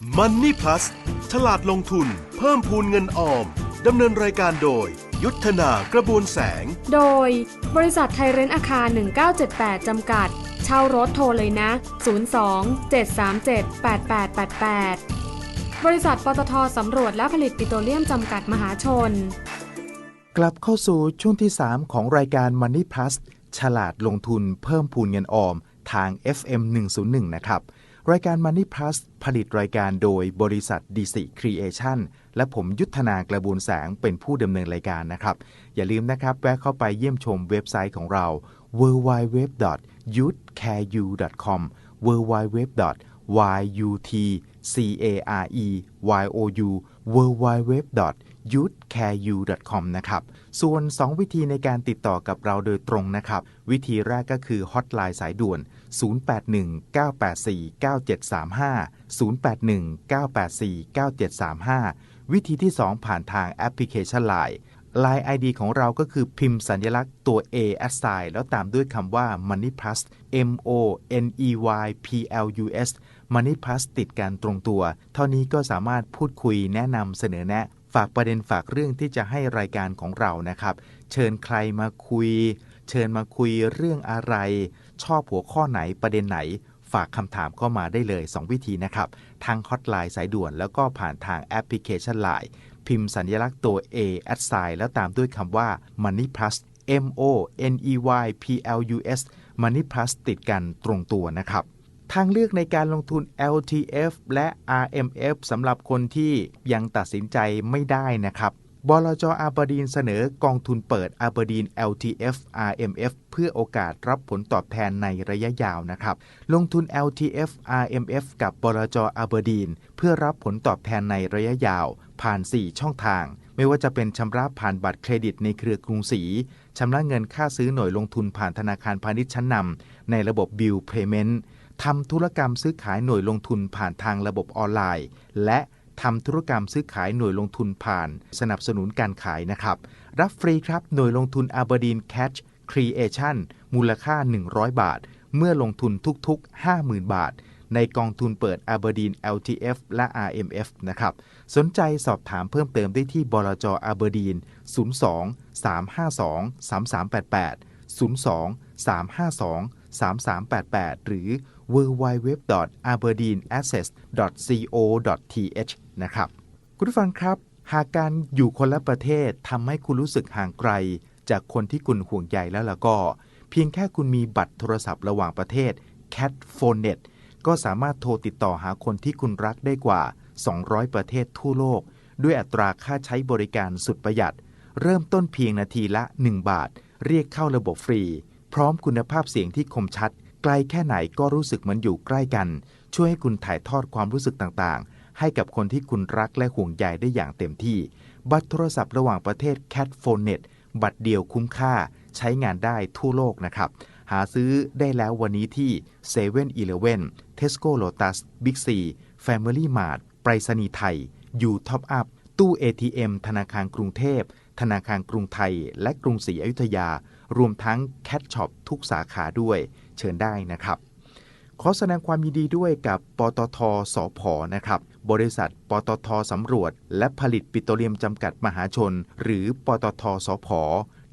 Money Plus ฉลาดลงทุน เพิ่มพูนเงินออม ดำเนินรายการโดย ยุทธนากระบวนแสง โดย บริษัทไทยเรนท์อาคาร 1978 จำกัด เช่ารถโทรเลยนะ 02 737 8888 บริษัทปตทสำรวจและผลิตปิโตรเลียมจำกัดมหาชน กลับเข้าสู่ช่วงที่ 3 ของรายการ Money Plus ฉลาดลงทุนเพิ่มพูนเงินออมทาง FM 101 นะครับ รายการ Money Plus ผลิตรายการโดยบริษัทดีสิครีเอชั่นและผมยุทธนากระบูลแสงเป็นผู้ดำเนินรายการนะครับ อย่าลืมนะครับ แวะเข้าไปเยี่ยมชมเว็บไซต์ของเรา w w w y u t h c a r e u c o m w w w y u t c a r e y o u w w w y o u t h c a r e y o u c o m นะครับ ส่วน 2 วิธีในการติดต่อกับเราโดยตรงนะครับ วิธีแรกก็คือฮอตไลน์สายด่วน 081 984 9735 081 984 9735 วิธีที่ 2 ผ่านทางแอปพลิเคชัน Line Line ID ของเราก็คือพิมพ์สัญลักษณ์ตัว A a s s i แล้วตามด้วยคำว่า Money Plus M O N E Y P L U S Money Plus ติดกันตรงตัว เท่านี้ก็สามารถพูดคุยแนะนำเสนอแนะ ฝากประเด็นฝากเรื่องที่จะให้รายการของเรานะครับ เชิญใครมาคุย เชิญมาคุยเรื่องอะไร ชอบหัวข้อไหนประเด็นไหน ฝากคำถามเข้ามาได้เลย 2 วิธีนะครับทางฮอตไลน์สายด่วนแล้วก็ผ่านทางแอปพลิเคชัน Line พิมพ์สัญลักษณ์ตัว A at sign แล้วตามด้วยคำว่า Money Plus M O N E Y P L U S Money Plus ติดกันตรงตัวนะครับ ทางเลือกในการลงทุน LTF และ RMF สำหรับคนที่ยังตัดสินใจไม่ได้นะครับบลจอาบดีนเสนอกองทุนเปิดอาบดีน LTF RMF เพื่อโอกาสรับผลตอบแทนในระยะยาวนะครับ ลงทุน LTF RMF กับบลจอาบดีน เพื่อรับผลตอบแทนในระยะยาว ผ่าน 4 ช่องทาง ไม่ว่าจะเป็นชำระผ่านบัตรเครดิตในเครือกรุงศรีชำระเงินค่าซื้อหน่วยลงทุนผ่านธนาคารพาณิชย์ชั้นนำในระบบ Bill Payment ทำธุรกรรมซื้อขายหน่วยลงทุนผ่านทางระบบออนไลน์ และทำธุรกรรมซื้อขายหน่วยลงทุนผ่าน สนับสนุนการขายนะครับ รับฟรีครับหน่วยลงทุน Aberdeen Catch Creation มูลค่า 100 บาท เมื่อลงทุนทุกๆ 50,000 บาท ในกองทุนเปิด Aberdeen LTF และ RMF นะครับ สนใจสอบถามเพิ่มเติมได้ที่บลจ Aberdeen 02 352 3388 02 352 3388 หรือ www.aberdeenaccess.co.th นะครับ คุณผู้ฟังครับ หากการอยู่คนละประเทศทำให้คุณรู้สึกห่างไกล จากคนที่คุณห่วงใยแล้วล่ะก็ เพียงแค่คุณมีบัตรโทรศัพท์ระหว่างประเทศ Cat Phone t ก็สามารถโทรติดต่อหาคนที่คุณรักได้กว่า 200 ประเทศทั่วโลก ด้วยอัตราค่าใช้บริการสุดประหยัด เริ่มต้นเพียงนาทีละ 1 บาท เรียกเข้าระบบฟรี พร้อมคุณภาพเสียงที่คมชัด กลแค่ไหนก็รู้สึกเหมือนอยู่ใกล้กัน ช่วยให้คุณถ่ายทอดความรู้สึกต่างๆ ให้กับคนที่คุณรักและห่วงใยได้อย่างเต็มที่ บัตรโทรศัพท์ระหว่างประเทศ Cat Phone t บัตรเดียวคุ้มค่า ใช้งานได้ทั่วโลกนะครับ หาซื้อได้แล้ววันนี้ที่7 e เ e ่ e อ Tesco Lotus Big C Family Mart ไปรษณีย์ไทยยูท็อปอัพตู้ ATM ธนาคารกรุงเทพ ธนาคารกรุงไทย และกรุงศรีอยุธยา รวมทั้งแคทช็อปทุกสาขาด้วย เชิญได้นะครับขอแสดงความยินดีด้วยกับปตทสพนะครับ บริษัท ปตทสำรวจ และผลิตปิโตรเลียมจำกัดมหาชน หรือปตทสพ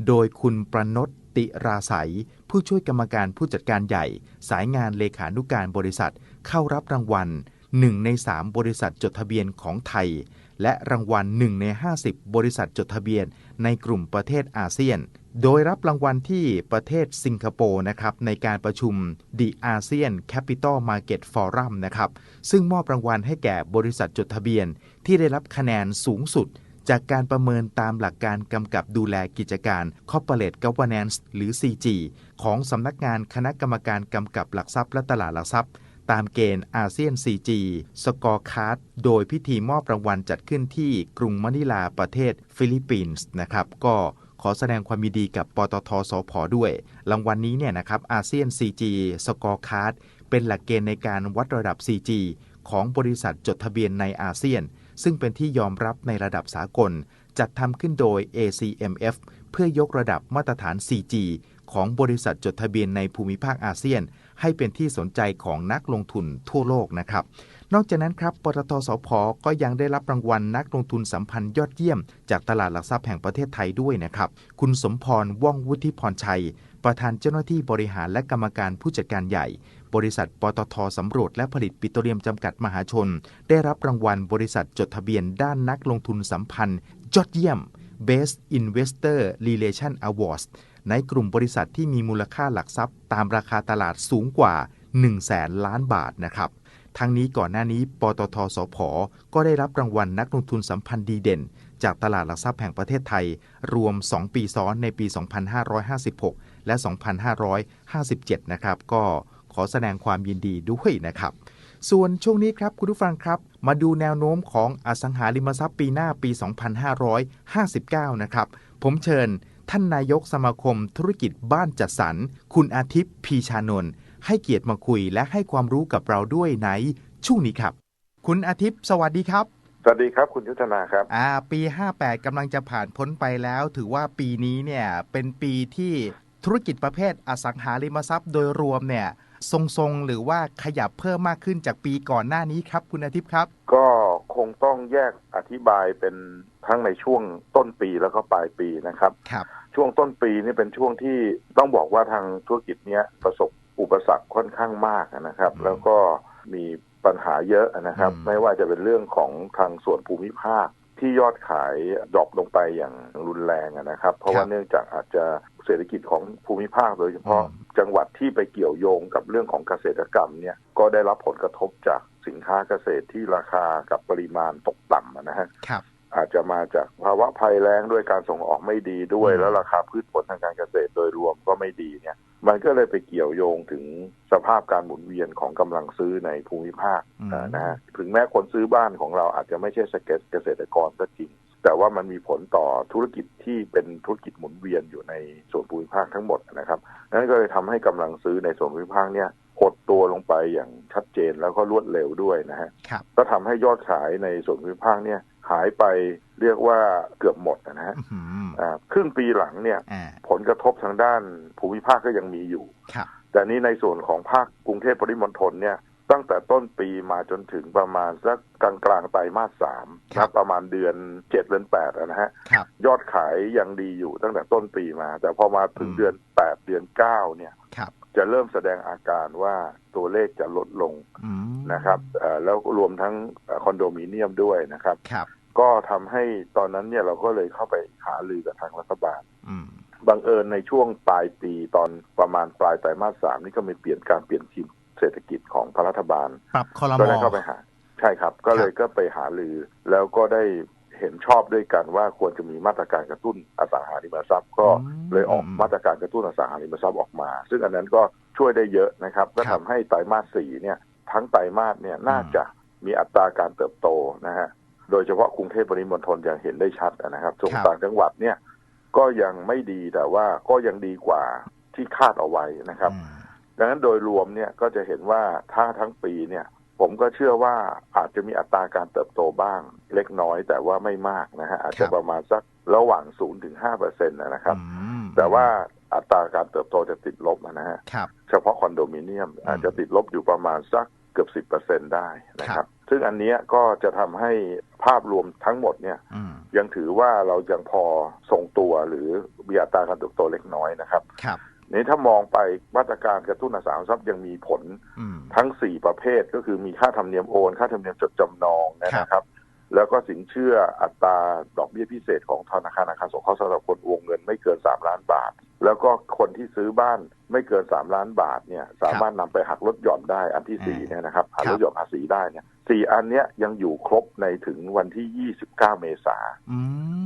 โดยคุณประนตติราศัยผู้ช่วยกรรมการผู้จัดการใหญ่ สายงานเลขานุการบริษัทเข้ารับรางวัล 1 ใน 3 บริษัทจดทะเบียนของไทย และรางวัล 1 ใน 50 บริษัทจดทะเบียนในกลุ่มประเทศอาเซียน โดยรับรางวัลที่ประเทศสิงคโปร์นะครับในการประชุม The ASEAN Capital Market Forum นะครับซึ่งมอบรางวัลให้แก่บริษัทจดทะเบียน ที่ได้รับคะแนนสูงสุด จากการประเมินตามหลักการกำกับดูแลกิจการ Corporate Governance หรือ CG ของสำนักงานคณะกรรมการกำกับหลักทรัพย์และตลาดหลักทรัพย์ ตามเกณฑ์อาเซียน CG สกอร์คาร์ดโดยพิธีมอบรางวัลจัดขึ้นที่กรุงมะนิลาประเทศฟิลิปปินส์นะครับก็ ขอแสดงความยินดีกับปตทสพด้วย รางวัลนนี้เนี่ยนะครับอาเซียน CG สกอร์คาร์ดเป็นหลักเกณฑ์ในการวัดระดับ CG ของบริษัทจดทะเบียนในอาเซียน ซึ่งเป็นที่ยอมรับในระดับสากล จัดทำขึ้นโดย ACMF เพื่อยกระดับมาตรฐาน CG ของบริษัทจดทะเบียนในภูมิภาคอาเซียน ให้เป็นที่สนใจของนักลงทุนทั่วโลกนะครับ นอกจากนั้นครับปตทสพก็ยังได้รับรางวัลนักลงทุนสัมพันธ์ยอดเยี่ยม จากตลาดหลักทรัพย์แห่งประเทศไทยด้วยนะครับ คุณสมพรว่องวุฒิพรชัย ประธานเจ้าหน้าที่บริหารและกรรมการผู้จัดการใหญ่ บริษัทปตทสำรวจและผลิตปิโตรเลียมจำกัดมหาชน ได้รับรางวัลบริษัทจดทะเบียนด้านนักลงทุนสัมพันธ์ยอดเยี่ยม Best Investor Relation Awards ในกลุ่มบริษัทที่มีมูลค่าหลักทรัพย์ ตามราคาตลาดสูงกว่า 1 0 0 0 0แสนล้านบาทนะครับ ทั้งนี้ก่อนหน้านี้ ปตทสพก็ได้รับรางวัลนักลงทุนสัมพันธ์ดีเด่น จากตลาดหลักทรัพย์แห่งประเทศไทย รวม 2 ปีซ้อนในปี 2556 และ 2557 นะครับ ก็ขอแสดงความยินดีด้วยนะครับ ส่วนช่วงนี้ครับคุณผู้ฟังครับ มาดูแนวโน้มของอสังหาริมทรัพย์ปีหน้าปี 2559 นะครับ ผมเชิญ ท่านนายกสมาคมธุรกิจบ้านจัดสรร คุณอาทิตย์พีชานนท์ให้เกียรติมาคุยและให้ความรู้กับเราด้วยในช่วงนี้ครับ คุณอาทิตย์สวัสดีครับ สวัสดีครับคุณยุทธนาครับ อ่า ปี 58กำลังจะผ่านพ้นไปแล้ว ถือว่าปีนี้เนี่ยเป็นปีที่ธุรกิจประเภทอสังหาริมทรัพย์โดยรวมเนี่ยทรงๆ หรือว่าขยับเพิ่มมากขึ้นจากปีก่อนหน้านี้ครับ คุณอาทิตย์ครับ ก็คงต้องแยกอธิบายเป็นทั้งในช่วงต้นปีแล้วก็ปลายปีนะครับครับ ช่วงต้นปีนี่เป็นช่วงที่ต้องบอกว่าทางธุรกิจเนี้ยประสบอุปสรรคค่อนข้างมากนะครับอืมแล้วก็มีปัญหาเยอะนะครับอืมไม่ว่าจะเป็นเรื่องของทางส่วนภูมิภาคที่ยอดขายดรอปลงไปอย่างรุนแรงอะนะครับ เพราะว่าเนื่องจากอาจจะเศรษฐกิจของภูมิภาคโดยเฉพาะอืมจังหวัดที่ไปเกี่ยวโยงกับเรื่องของเกษตรกรรมเนี่ยก็ได้รับผลกระทบจากสินค้าเกษตรที่ราคากับปริมาณตกต่ำอะนะฮะครับ อาจจะมาจากภาวะภัยแล้งด้วยการส่งออกไม่ดีด้วยอืมแล้วราคาพืชผลทางการเกษตรโดยรวมก็ไม่ดีเนี่ย มันก็เลยไปเกี่ยวโยงถึงสภาพการหมุนเวียนของกำลังซื้อในภูมิภาคอืมอ่านะฮะถึงแม้คนซื้อบ้านของเราอาจจะไม่ใช่เกษตรกรก็จริงแต่ว่ามันมีผลต่อธุรกิจที่เป็นธุรกิจหมุนเวียนอยู่ในส่วนภูมิภาคทั้งหมดนะครับนั้นก็เลยทำให้กำลังซื้อในส่วนภูมิภาคเนี่ยหดตัวลงไปอย่างชัดเจนแล้วก็รวดเร็วด้วยนะฮะครับก็ทำให้ยอดขายในส่วนภูมิภาคเนี่ย หายไปเรียกว่าเกือบหมดนะฮะอื้อหืออ่าครึ่งปีหลังเนี่ยอ่าผลกระทบทางด้านภูมิภาคก็ยังมีอยู่ครับแต่นี้ในส่วนของภาคกรุงเทพปริมณฑลเนี่ย ตั้งแต่ต้นปีมาจนถึงประมาณสักกลางกลางๆไตรมาสสามครับนะประมาณเดือนเจ็ดเดือนแปดอะนะฮะครับยอดขายยังดีอยู่ตั้งแต่ต้นปีมา แต่พอมาถึงอืมเดือนแปดเดือนเก้าเนี่ยครับ จะเริ่มแสดงอาการว่าตัวเลขจะลดลงอืมนะครับเอ่อแล้วรวมทั้งเอ่อคอนโดมิเนียมด้วยนะครับครับก็ทำให้ตอนนั้นเนี่ยเราก็เลยเข้าไปหารือกับทางรัฐบาลอืมบังเอิญในช่วงปลายปีตอนประมาณปลายไตรมาสสามนี่ก็มีเปลี่ยนการเปลี่ยนทีมเศรษฐกิจของพระรัฐบาลปรับคอรมก็อได้เข้าไปหา ใช่ครับ ก็เลยก็ไปหารือแล้วก็ได้ เห็นชอบด้วยกันว่าควรจะมีมาตรการกระตุ้นอสังหาริมทรัพย์ ก็อืมเลยออกมาตรการกระตุ้นอสังหาริมทรัพย์ออกมา ซึ่งอันนั้นก็ช่วยได้เยอะนะครับ ก็ครัทำบให้ไตรมาสสี่เนี่ย ทั้งไตรมาสเนี่ยน่าจะมีอัตราการเติบโตนะฮะโดยเฉพาะกรุงเทพปริมณฑลยังเห็นได้ชัดนะครับส่วนครับต่างจังหวัดเนี่ย ก็ยังไม่ดีแต่ว่าก็ยังดีกว่าที่คาดเอาไว้นะครับอืมดังนั้นโดยรวมเนี่ยก็จะเห็นว่าถ้าทั้งปีเนี่ย ผมก็เชื่อว่าอาจจะมีอัตราการเติบโตบ้างเล็กน้อยแต่ว่าไม่มากนะฮะอาจจะประมาณสักระหว่าง0ถึง5เปอร์เซ็นต์นะครับอืมแต่ว่าอัตราการเติบโตจะติดลบนะฮะครับเฉพาะคอนโดมิเนียมอืมอาจจะติดลบอยู่ประมาณสักเกือบสิบเปอร์เซ็นได้นะคครัรับบซึ่งอันเนี้ยก็จะทำให้ภาพรวมทั้งหมดเนี่ยอืมยังถือว่าเรายังพอทรงตัวหรือมีอัตราการเติบโตเล็กน้อยนะครับครับ นี้ถ้ามองไปมาตรการกระตุ้นอสังหาริมทรัพย์ยังมีผลอืมทั้ง4ประเภทก็คือมีค่าธรรมเนียมโอน ค่าธรรมเนียมจดจำนองเนยครับนะครับ แล้วก็สินเชื่ออัตราดอกเบี้ยพิเศษของธนาคารอาคารสงเคราะห์สำหรับคนวงเงินไม่เกิน3ล้านบาท แล้วก็คนที่ซื้อบ้านไม่เกิน3ล้านบาทเนี่ยสามารถนำไปหักลดหย่อนได้อันที่อ่า4เนี่ยนะครับหักครัลบดหย่อนภาษีได้เนี่ยสี่อันเนี้ยยังอยู่ครบในถึงวันที่29เมษาอื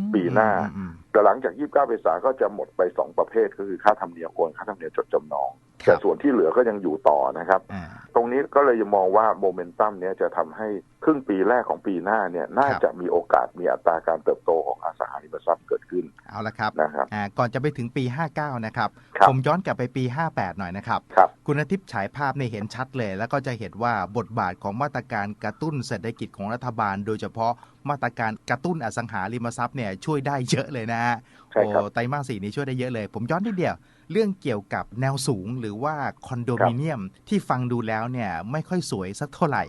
มปีหน้าอืมแต่หลังจาก29เมษาก็จะหมดไป2ประเภทก็คือค่าธรรมเนียมโอนค่าธรรมเนียมจดจำนองครับ แต่ส่วนที่เหลือก็ยังอยู่ต่อนะครับอ่าตรงนี้ก็เลยมองว่าโมเมนตัมเนี้ยจะทำให้ครึ่งปีแรกของปีหน้าเนี่ยน่าครับจะมีโอกาสมีอัตราการเติบโตของอสังหาริมทรัพย์เกิดขึ้น เอาละครับนะครับอ่าก่อนจะไปถึงปี 59 นะครับครับ ผมย้อนกลับไปปี 58 หน่อยนะครับครับคุณอาทิตย์ฉายภาพในยเห็นชัดเลย แล้วก็จะเห็นว่าบทบาทของมาตรการกระตุ้นเศรษฐกิจของรัฐบาล โดยเฉพาะมาตรการกระตุ้นอสังหาริมทรัพย์เนี่ยช่วยได้เยอะเลยนะฮะใช่ครับโอ้ไตรมาสสี่นี้ช่วยได้เยอะเลย ผมย้อนนิดเดียว เรื่องเกี่ยวกับแนวสูงหรือว่าคอนโดมิเนียมที่ฟังดูแล้วเนี่ยไม่ค่อยสวยสักเท่าไหร่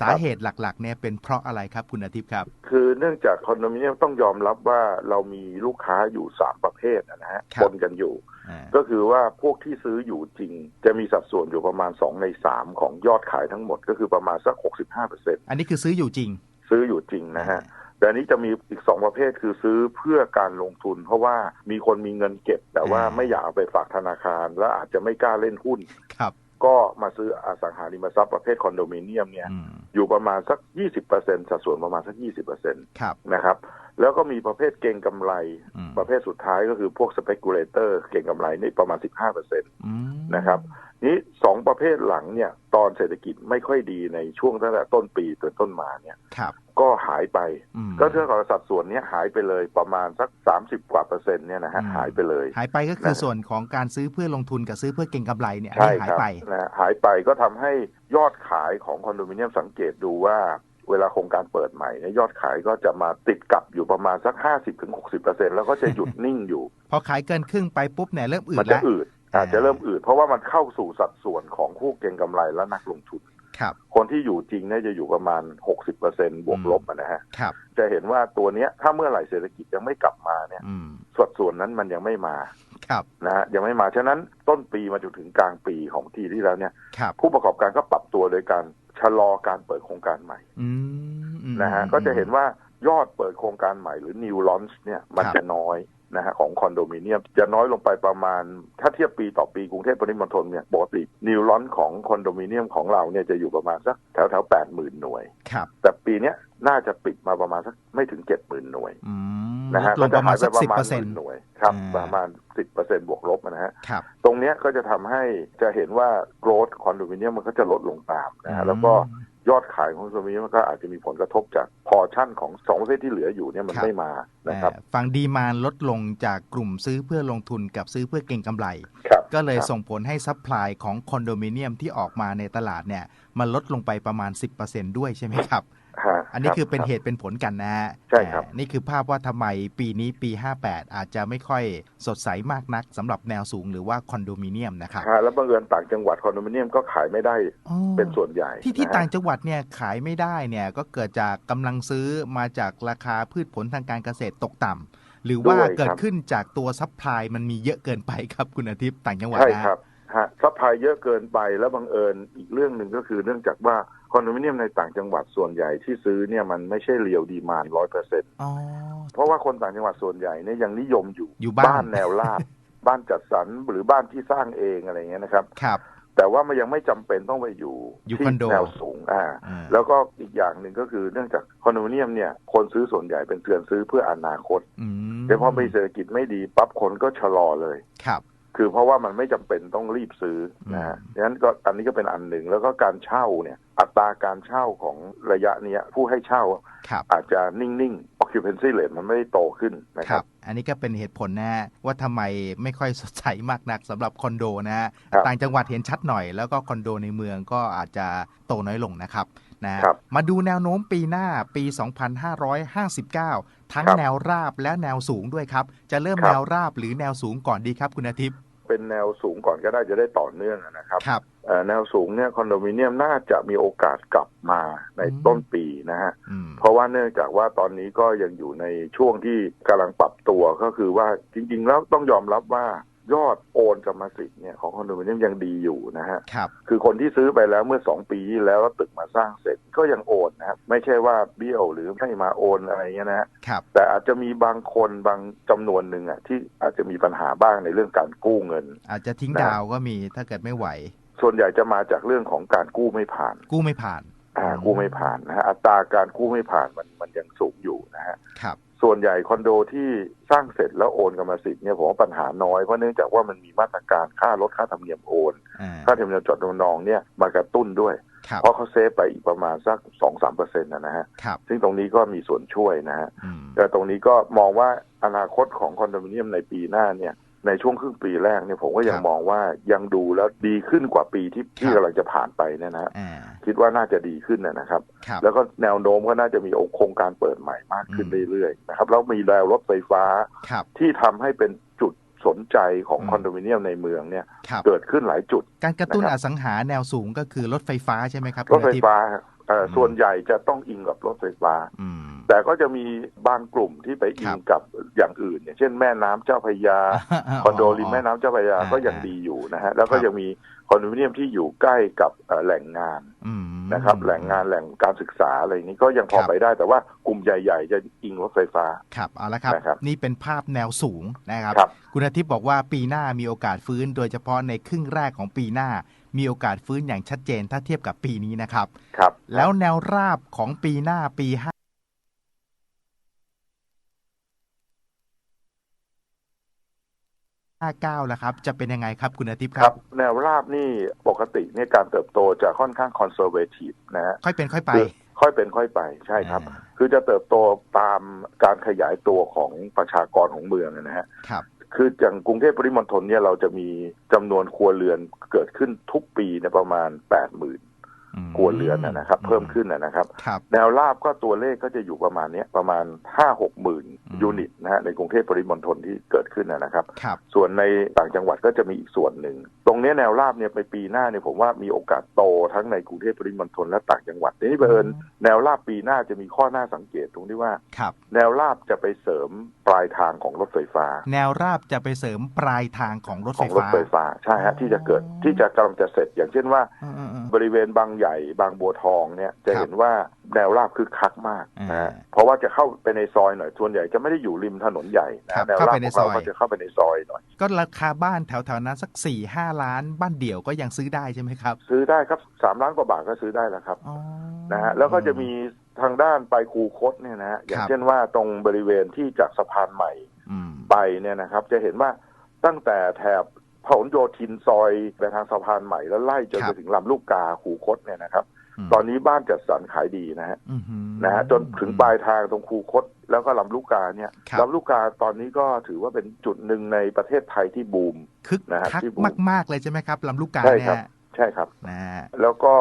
สาเหตุหลักๆเนี่ยเป็นเพราะอะไรครับคุณอาทิตย์ครับ คือเนื่องจากคอนโดมิเนียมต้องยอมรับว่าเรามีลูกค้าอยู่สามประเภทนะฮะครับปนกันอยู่อ่าก็คือว่าพวกที่ซื้ออยู่จริง จะมีสัดส่วนอยู่ประมาณ 2 ใน 3 ของยอดขายทั้งหมดก็คือประมาณสัก 65เปอร์เซ็นอันนี้คือซื้ออยู่จริง ซื้ออยู่จริงนะฮะ แต่อันนี้จะมีอีกสองประเภทคือซื้อเพื่อการลงทุน เพราะว่ามีคนมีเงินเก็บ แต่ว่าอ่าไม่อยากเอาไปฝากธนาคาร และอาจจะไม่กล้าเล่นหุ้นครับก็มาซื้ออสังหาริมทรัพย์ประเภทคอนโดมิเนียมเนี่ยอืมอยู่ประมาณสัก 20%สัดส่วนประมาณสัก 20%ครับนะครับ แล้วก็มีประเภทเก่งกำไรอืมประเภทสุดท้ายก็คือพวก speculator เก่งกำไรนี่ประมาณ15%อืมนะครับนี้สองประเภทหลังเนี่ย ตอนเศรษฐกิจไม่ค่อยดีในช่วงตั้งแต่ต้นปีจนต้นมาเนี่ยครับก็หายไปอืมก็เท่ากับสัดส่วนเนี้ยหายไปเลยประมาณสัก30กว่าเปอร์เซ็นต์เนี่ยนะฮะอืมหายไปเลย หายไปก็คือนะส่วนของการซื้อเพื่อลงทุนกับซื้อเพื่อเก็งกำไรเนี่ยอันใช่นี้หายครับไปนะหายไปก็ทำให้ยอดขายของคอนโดมิเนียมสังเกตดูว่า เวลาโครงการเปิดใหม่เนี่ยยอดขายก็จะมาติดกับอยู่ประมาณสัก50-60%แล้วก็จะหยุดนิ่งอยู่ พอขายเกินครึ่งไปปุ๊บเนี่ยเริ่มอืมัดจะแล้ว อืดอาจจะเริ่มอืดเพราะว่ามันเข้าสู่สัดส่วนของคู่เก็งกำไรและนักลงทุน ครับ คนที่อยู่จริงเนี่ยจะอยู่ประมาณ 60%บวกลบอะนะฮะ ครับ จะเห็นว่าตัวเนี้ยถ้าเมื่อไหร่เศรษฐกิจยังไม่กลับมาเนี่ยอืม สัดส่วนนั้นมันยังไม่มาครับ นะฮะยังไม่มา ฉะนั้นต้นปีมาจนถึงกลางปีของทีที่แล้วเนี่ย ครับ ผู้ประกอบการก็ปรับตัวโดยการ ชะลอการเปิดโครงการใหม่อืมอืมนะฮะก็จะเห็นว่ายอดเปิดโครงการใหม่หรือ new launch เนี่ยมันครับจะน้อยนะฮะของคอนโดมิเนียมจะน้อยลงไปประมาณ ถ้าเทียบปีต่อปีกรุงเทพปริมณฑลเนี่ยปกติ new launch ของคอนโดมิเนียมของเราเนี่ยจะอยู่ประมาณสักแถวแถวแปดหมื่นหน่วย ครับ แต่ปีเนี้ยน่าจะปิดมาประมาณสักไม่ถึงเจ็ดหมื่นหน่วยอืมนะฮะลดลงประมาณสักก็สิบจะหเปยอร์เซ็นไปต์หน่วย ครับอ่าประมาณสิบเปอร์เซ็นต์บวกลบนะฮะครับตรงเนี้ยก็จะทำให้จะเห็นว่า growth คอนโดมิเนียมมันก็จะลดลงตามนะฮะแล้วก็ยอดขายของคอนโดมิเนียมก็อาจจะมีผลกระทบจากพอชั่นของสองประเภทที่เหลืออยู่เนี่ยมันครับไม่มานะครับอ่าฝั่งดีมานลดลงจากกลุ่มซื้อเพื่อลงทุนกับซื้อเพื่อเก็งกำไรครับก็เลยครับส่งผลให้ซัพพลายของคอนโดมิเนียมที่ออกมาในตลาดเนี่ยมันลดลงไปประมาณ 10%ด้วยใช่ไหมครับฮะ อันนี้คือเป็นรับเหตุเป็นผลกันนะฮะใช่ครับอ่านี่คือภาพว่าทำไมปีนี้ปี 58 อาจจะไม่ค่อยสดใสมากนักสำหรับแนวสูงหรือว่าคอนโดมิเนียมนะครับฮะแล้วบังเอิญต่างจังหวัดคอนโดมิเนียมก็ขายไม่ได้อ๋อเป็นส่วนใหญ่ ที่ที่นะฮะต่างจังหวัดเนี่ยขายไม่ได้เนี่ยก็เกิดจากกำลังซื้อมาจากราคาพืชผลทางการเกษตรตกต่ำหรือว่าเกิดขึ้นจากตัวซัพพลายมันมีเยอะเกินไปครับคุณอาทิตย์ต่างจังหวัดใช่นะครับฮะซัพพลายเยอะเกินไปแล้วบังเอิญอีกเรื่องหนึ่งก็คือเนื่องจากว่า คอนโดมิเนียมในต่างจังหวัดส่วนใหญ่ที่ซื้อเนี่ยมันไม่ใช่เรียวดีมานร้อยเปอร์เซ็นต์อ๋อเพราะว่าคนต่างจังหวัดส่วนใหญ่เนี่ยยังนิยมอยู่อยู่บ้านแนวลาดบ้านจัดสรรหรือบ้านที่สร้างเองอะไรเงี้ยนะครับครับ แต่ว่ามันยังไม่จำเป็นต้องไปอยู่อยู่ที่คอนโดแนวสูงอ่าอ่าแล้วก็อีกอย่างหนึ่งก็คือเนื่องจากคอนโดมิเนียมเนี่ยคนซื้อส่วนใหญ่เป็นเตือนซื้อเพื่ออนาคตอืมแต่พอมีเศรษฐกิจไม่ดีปั๊บคนก็ชะลอเลยครับ คือเพราะว่ามันไม่จำเป็นต้องรีบซื้อนะฮะอืมดังนั้นก็อันนี้ก็เป็นอันหนึ่งแล้วก็การเช่าเนี่ย อัตราการเช่าของระยะเนี้ยผู้ให้เช่าครับอาจจะนิ่ง ๆ occupancy rate มันไม่ได้โตขึ้นนะคครัรับบอันนี้ก็เป็นเหตุผลนะฮะว่าทำไมไม่ค่อยสดใสมากนักสำหรับคอนโดนะฮะครับต่างจังหวัดเห็นชัดหน่อยแล้วก็คอนโดในเมืองก็อาจจะโตน้อยลงนะครับนะฮะครับมาดูแนวโน้มปีหน้าปี 2559 ทั้งครับแนวราบและแนวสูงด้วยครับ จะเริ่มครับแนวราบหรือแนวสูงก่อนดีครับคุณอาทิตย์ เป็นแนวสูงก่อนก็ได้จะได้ต่อเนื่องนะครับครับเอ่อแนวสูงเนี่ยคอนโดมิเนียมน่าจะมีโอกาสกลับมาในอืมต้นปีนะฮะอืมเพราะว่าเนื่องจากว่าตอนนี้ก็ยังอยู่ในช่วงที่กำลังปรับตัวก็คือว่าจริง ๆ แล้วต้องยอมรับว่า ยอดโอนกรรมสิทธิ์เนี่ยของคอนโดมิเนียมยังดีอยู่นะฮะครับคือคนที่ซื้อไปแล้วเมื่อสองปีที่แล้วแล้วตึกมาสร้างเสร็จก็ยังโอนนะครับไม่ใช่ว่าเบี้ยวหรือไม่มาโอนอะไรเงี้ยนะฮะครับแต่อาจจะมีบางคนบางจำนวนหนึ่งอะที่อาจจะมีปัญหาบ้างในเรื่องการกู้เงิน อาจจะทิ้งนะดาวก็มีถ้าเกิดไม่ไหว ส่วนใหญ่จะมาจากเรื่องของการกู้ไม่ผ่าน กู้ไม่ผ่านอ่า กู้ไม่ผ่านนะฮะอัตราการกู้ไม่ผ่านมันมันยังสูงอยู่นะฮะครับส่วนใหญ่คอนโดที่สร้างเสร็จแล้วโอนกรรมสิทธิ์เนี่ยผมว่าปัญหาน้อยเพราะเนื่องจากว่ามันมีมาตรการค่าลดค่าธรรมเนียมโอนอ่าค่าธรรมเนียมจดจำนองเนี่ยมากระตุ้นด้วยครับเพราะเขาเซฟไปอีกประมาณสักสองสามเปอร์เซ็นต์นะฮะครับซึ่งตรงนี้ก็มีส่วนช่วยนะฮะอืมแต่ตรงนี้ก็มองว่าอนาคตของคอนโดมิเนียมในปีหน้าเนี่ย ในช่วงครึ่งปีแรกเนี่ยผมก็ยังครับมองว่ายังดูแล้วดีขึ้นกว่าปีที่ที่ครับกำลังจะผ่านไปเนี่ยนะฮะอ่าคิดว่าน่าจะดีขึ้นนะนะครับครับ แล้วก็แนวโน้มก็น่าจะมีโครงการเปิดใหม่มากขึ้นอืมเรื่อยๆนะครับแล้วมีแนวรถไฟฟ้าครับที่ทำให้เป็นจุดสนใจของอืมคอนโดมิเนียมในเมืองเนี่ยครับเกิดขึ้นหลายจุด การกระตุ้นนะครับอสังหาแนวสูงก็คือรถไฟฟ้าใช่ไหมครับรถไฟคุณอทิตย์ฟ้าเอ่ออม ส่วนใหญ่จะต้องอิงกับรถไฟฟ้าอืมแต่ก็จะมีบางกลุ่มที่ไปอิครังบกับอย่างอื่นอย่างเช่นแม่น้ำเจ้าพระยาคอนโดริมแม่น้ำเจ้าพระยาอ่าก็ยังดีอยู่นะฮะแล้วก็ครับยังมีคอนโดมิเนียมที่อยู่ใกล้กับเอ่อแหล่งงานอืมนะครับ แหล่งงานแหล่งการศึกษาอะไรอย่างนี้ก็ยังพอครับไปได้ แต่ว่ากลุ่มใหญ่ ๆ จะอิงรถไฟฟ้าครับเอาละครับนะครับนี่เป็นภาพแนวสูงนะครับครับ คุณอาทิตย์บอกว่าปีหน้ามีโอกาสฟื้น โดยเฉพาะในครึ่งแรกของปีหน้า มีโอกาสฟื้นอย่างชัดเจนถ้าเทียบกับปีนี้นะครับ ครับ แล้วแนวราบของปีหน้าปีห้าห้าเก้าแล้วครับจะเป็นยังไงครับคุณอาทิตย์คครัรับบแนวราบนี่ปกติเนี่ยการเติบโตจะค่อนข้างคอนเซอร์เวทีฟนะฮะค่อยเป็นค่อยไปคือค่อยเป็นค่อยไปใช่ครับอ่าคือจะเติบโตตามการขยายตัวของประชากรของเมืองนะฮะ คืออย่างกรุงเทพปริมณฑลเนี่ยเราจะมีจำนวนครัวเรือนเกิดขึ้นทุกปีเนี่ยประมาณแปดหมื่น ครัวเรือนนะนะครับ เพิ่มขึ้นนะนะครับครับ แนวราบก็ตัวเลขก็จะอยู่ประมาณเนี้ยประมาณ5 6หมื่นอืมยูนิตนะฮะในกรุงเทพปริมณฑลที่เกิดขึ้นนะนะครับครับ ส่วนในต่างจังหวัดก็จะมีอีกส่วนหนึ่ง ตรงเนี้ยแนวราบเนี่ยไปปีหน้าเนี่ยผมว่ามีโอกาสโตทั้งในกรุงเทพปริมณฑลและต่างจังหวัดทีนี้เผอิญแนวราบปีหน้าจะมีข้อน่าสังเกตตรงที่ว่าครับแนวราบจะไปเสริมปลายทางของรถไฟฟ้า แนวราบจะไปเสริมปลายทางของรถขไฟองรถฟ้าไฟฟ้าใช่ฮะที่จะเกิดที่จะกำลังจะเสร็จ อย่างเช่นว่าอืมอืมอืมบริเวณบางใหญ่บางบัวทองเนี่ยจะครับเห็นว่าแนวราบคือคักมากนะฮะอ่าเพราะว่าจะเข้าไปในซอยหน่อยส่วนใหญ่จะไม่ได้อยู่ริมถนนใหญ่นะครับแนวเข้าราบไปในของเราซอยก็จะเข้าไปในซอยหน่อย ก็ราคาบ้านแถวๆนั้นสักสี่ห้าล้านบ้านเดี่ยวก็ยังซื้อได้ใช่ไหมครับ ซื้อได้ครับสามล้านกว่าบาทก็ซื้อได้แล้วครับอ๋อนะฮะแล้วก็จะมีทางด้านไปคูคตเนี่ยนะฮะอย่างครับเช่นว่าตรงบริเวณที่จากสะพานใหม่อืมไปเนี่ยนะครับ จะเห็นว่าตั้งแต่แถบ พหลโยธินซอยไปทางสะพานใหม่แล้วไล่จนครัไปบถึงลำลูกกาคูคตเนี่ยนะครับมตอนนี้บ้านจัดสรรขายดีนะฮะอื้อหือนะฮะจนถึงปลายทางตรงคูคตแล้วก็ลำลูกกาเนี่ยครับลำลูกกาตอนนี้ก็ถือว่าเป็นจุดหนึ่งในประเทศไทยที่บูมคึกนะฮะคักที่บูมมากๆเลยใช่ไหมครับลำลูกกาใช่เนี่ครับยใช่ครับนะฮะแล้วก็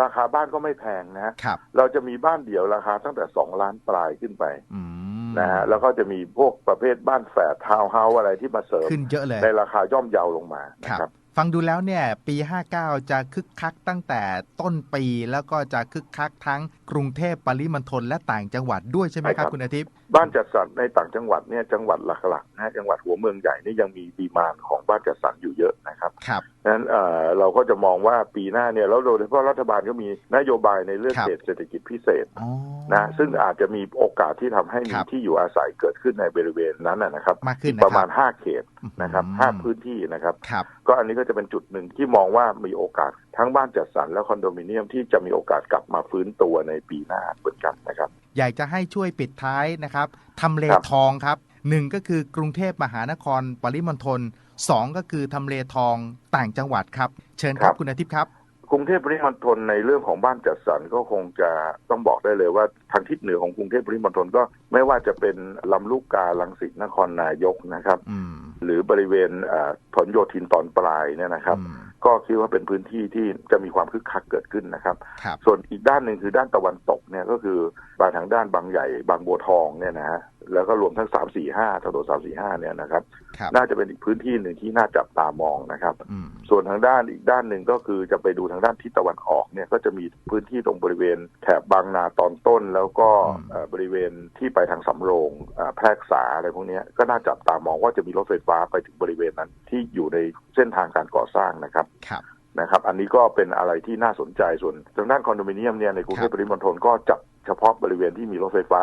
ราคาบ้านก็ไม่แพงนะฮะครับเราจะมีบ้านเดี่ยวราคาตั้งแต่สองล้านปลายขึ้นไปอืม นะฮะแล้วก็จะมีพวกประเภทบ้านแฝดทาวน์เฮาส์อะไรที่มาเสริมขึ้นเยอะเลยในราคาย่อมเยาลงมาคนะรับครับฟังดูแล้วเนี่ยปี 59 จะคึกคักตั้งแต่ต้นปีแล้วก็จะคึกคักทั้งกรุงเทพปริมณฑลและต่างจังหวัดด้วยใช่ไหมครับคุณอาทิตย์ บ้านจัดสรรในต่างจังหวัดเนี่ยจังหวัดหลักๆนะจังหวัดหัวเมืองใหญ่นี่ยังมีดีมานของบ้านจัดสรรอยู่เยอะนะครับครับนั้นเอ่อเราก็จะมองว่าปีหน้าเนี่ยแล้วโดยเฉพาะรัฐบาลก็มีนโยบายในเรื่องครับเขตเศรษฐกิจพิเศษอ๋อนะซึ่งอาจจะมีโอกาสที่ทำให้คมีรับที่อยู่อาศัยเกิดขึ้นในบริเวณนั้นนะนะครับมากขึ้นอีนะประคมารัณบห้าเขตนะครับอืมห้าพื้นที่นะครับครับก็อันนี้ก็จะเป็นจุดหนึ่งที่มองว่ามีโอกาสทั้งบ้านจัดสรรและคอนโดมิเนียมที่จะมีโอกาสกลับมาฟื้นตัวในปีหน้าเหมือนกันนะครับอยากจะให้ช่วยปิดท้ายนะครับทำเลครับทองครับหนึ่งก็คือกรุงเทพมหานครปริมณฑลสองก็คือทำเลทองต่างจังหวัดครับ เชิญครับคุณอาทิตย์ครับ กรุงเทพปริมณฑลในเรื่องของบ้านจัดสรรก็คงจะต้องบอกได้เลยว่าทางทิศเหนือของกรุงเทพปริมณฑลก็ไม่ว่าจะเป็นลำลูกกาลังสิตนครนายกนะครับอืมหรือบริเวณเอ่อผลโยธินตอนปลายเนี่ยนะครับอืม ก็คิดว่าเป็นพื้นที่ที่จะมีความคึกคักเกิดขึ้นนะครับครับ ส่วนอีกด้านหนึ่งคือด้านตะวันตกเนี่ยก็คือบางทางด้านบางใหญ่บางบัวทองเนี่ยนะฮะ แล้วก็รวมทั้งสามสี่ห้าถนนสามสี่ห้าเนี่ยนะครับครับ น่าจะเป็นอีกพื้นที่หนึ่งที่น่าจับตามองนะครับอืมส่วนทางด้านอีกด้านหนึ่งก็คือจะไปดูทางด้านทิศตะวันออกเนี่ยก็จะมีพื้นที่ตรงบริเวณแถบบางนาตอนต้น แล้วก็อืมเอ่อบริเวณที่ไปทางสำโรงเอ่อแพรกษาอะไรพวกเนี้ยก็น่าจับตามองว่าจะมีรถไฟฟ้าไปถึงบริเวณนั้นที่อยู่ในเส้นทางการก่อสร้างนะครับครับนะครับ อันนี้ก็เป็นอะไรที่น่าสนใจส่วนทางด้านคอนโดมิเนียมเนี่ยในกรุงเทพปริมณฑลก็จับเฉพาะบริเวณที่มีรถไฟฟ้า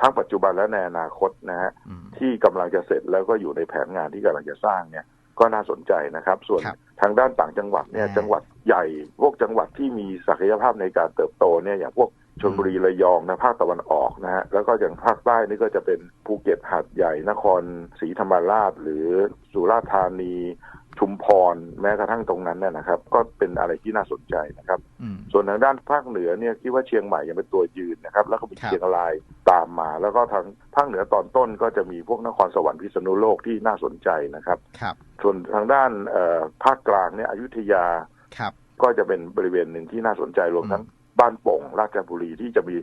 ทั้งปัจจุบันและในอนาคตนะฮะอืมที่กำลังจะเสร็จแล้วก็อยู่ในแผนงานที่กำลังจะสร้างเนี่ย ก็น่าสนใจนะครับ ส่วนครับทางด้านต่างจังหวัดเนี่ยอ่าจังหวัดใหญ่ พวกจังหวัดที่มีศักยภาพในการเติบโตเนี่ยอย่างพวกชลบุรีระยองนะภาคตะวันออกนะฮะแล้วก็อย่างภาคใต้นี่ก็จะเป็นภูเก็ตหาดใหญ่นครศรีธรรมราช หรือสุราษฎร์ธานี ชุมพรแม้กระทั่งตรงนั้นเนี่ยนะครับ ก็เป็นอะไรที่น่าสนใจนะครับอืมส่วนทางด้านภาคเหนือเนี่ยคิดว่าเชียงใหม่ยังเป็นตัวยืนนะครับ แล้วก็มีครับเชียงรายตามมา แล้วก็ทางภาคเหนือตอนต้นก็จะมีพวกนครสวรรค์พิษณุโลกที่น่าสนใจนะครับครับ ส่วนทางด้านเอ่อภาคกลางเนี่ยอยุธยาครับก็จะเป็นบริเวณหนึ่งที่น่าสนใจรวมทั้งบ้านโป่งราชบุรีที่จะมี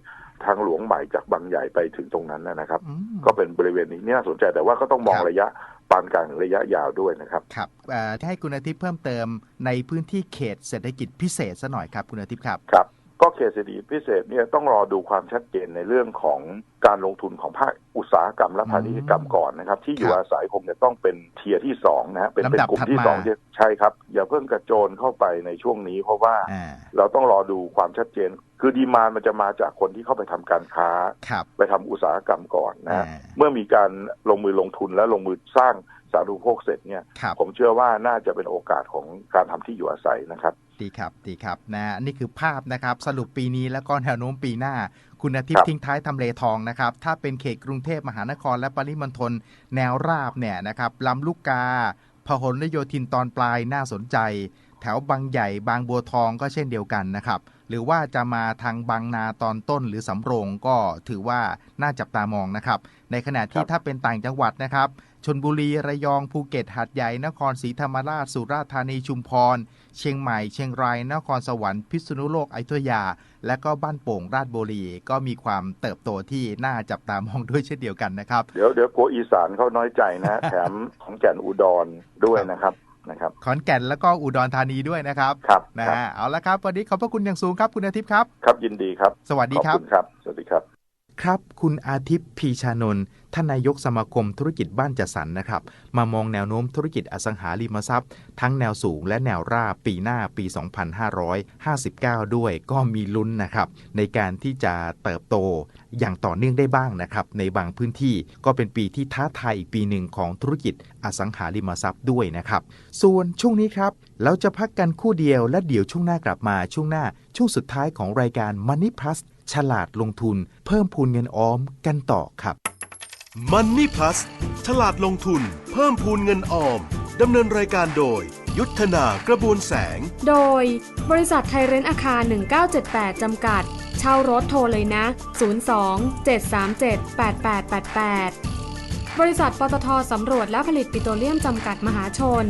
ทางหลวงใหม่จากบางใหญ่ไปถึงตรงนั้นนะครับอืมก็เป็นบริเวณนี้น่าสนใจแต่ว่าก็ต้องมองครับระยะ ปานกลางถึงระยะยาวด้วยนะครับครับเอ่อให้คุณอาทิตย์เพิ่มเติมในพื้นที่เขตเศรษฐกิจพิเศษซะหน่อยครับคุณอาทิตย์ครับครับก็ เขตเศรษฐกิจพิเศษเนี่ยต้องรอดูความชัดเจนในเรื่องของการลงทุนของภาคอุตสาหกรรมและพาณิชยกรรมก่อนนะครับ ที่อยู่ครับอาศัยคงจะต้องเป็นเทียร์ที่สองนะฮะเป็นเป็นลำดับกลุ่มถัดที่มาสองที่ใช่ครับ อย่าเพิ่งกระโจนเข้าไปในช่วงนี้เพราะว่าอ่าเราต้องรอดูความชัดเจน คือดีมานมันจะมาจากคนที่เข้าไปทำการค้าครับไปทำอุตสาหกรรมก่อนนะฮะอ่าเมื่อมีการลงมือลงทุนและลงมือสร้างสาธารณูปโภคเสร็จเนี่ยครับผมเชื่อว่าน่าจะเป็นโอกาสของการทำที่อยู่อาศัยนะครับ ดีครับ ดีครับนะนี่คือภาพนะครับ สรุปปีนี้แล้วก็แนวโน้มปีหน้า คุณอาทิตครัย์บทิ้งท้ายทำเลทองนะครับ ถ้าเป็นเขตกรุงเทพมหานครและปริมณฑลแนวราบเนี่ยนะครับลำลูกกาพหลโยธินตอนปลายน่าสนใจ แถวบางใหญ่บางบัวทองก็เช่นเดียวกันนะครับ หรือว่าจะมาทางบางนาตอนต้นหรือสำโรงก็ถือว่าน่าจับตามองนะครับ ในขณะที่ครับถ้าเป็นต่างจังหวัดนะครับ ชนบุรี ระยอง ภูเก็ต หาดใหญ่ นครศรีธรรมราช สุราษฎร์ธานี ชุมพร เชียงใหม่ เชียงราย นครสวรรค์ พิษณุโลก อยุธยา และก็บ้านโป่ง ราชบุรี ก็มีความเติบโตที่น่าจับตามองด้วยเช่นเดียวกันนะครับ เดี๋ยวเดี๋ยวกลัวอีสานเขาน้อยใจนะฮะแถมของแก่นอุดรด้วยนะครับนะครับ ขอนแก่นแล้วก็อุดรธานีด้วยนะครับ ครับ นะครับฮะ เอาละครับ วันนี้ขอบพระคุณอย่างสูงครับ คุณอาทิตย์ครับ ครับ ยินดีครับ สวัสดีขอบครับคุณครับ สวัสดีครับ ครับ คุณอาทิตย์พีชานนท์ท่านนายกสมาคมธุรกิจบ้านจัดสรรนะครับ มามองแนวโน้มธุรกิจอสังหาริมทรัพย์ ทั้งแนวสูงและแนวราบปีหน้าปี 2559 ด้วยก็มีลุ้นนะครับ ในการที่จะเติบโตอย่างต่อเนื่องได้บ้างนะครับ ในบางพื้นที่ก็เป็นปีที่ท้าทายอีกปีหนึ่งของธุรกิจอสังหาริมทรัพย์ด้วยนะครับ ส่วนช่วงนี้ครับเราจะพักกันคู่เดียวและเดี๋ยวช่วงหน้ากลับมาช่วงหน้าช่วงสุดท้ายของรายการ Money Plus ฉลาดลงทุน เพิ่มพูนเงินออมกันต่อครับ Money Plus ฉลาดลงทุน เพิ่มพูนเงินออมดำเนินรายการโดย ยุทธนากระบวนแสง โดย บริษัทไทยเรนท์อาคาร 1978 จำกัด เช่ารถโทรเลยนะ 02 737 8888 บริษัทปตทสำรวจและผลิตปิโตรเลียมจำกัดมหาชน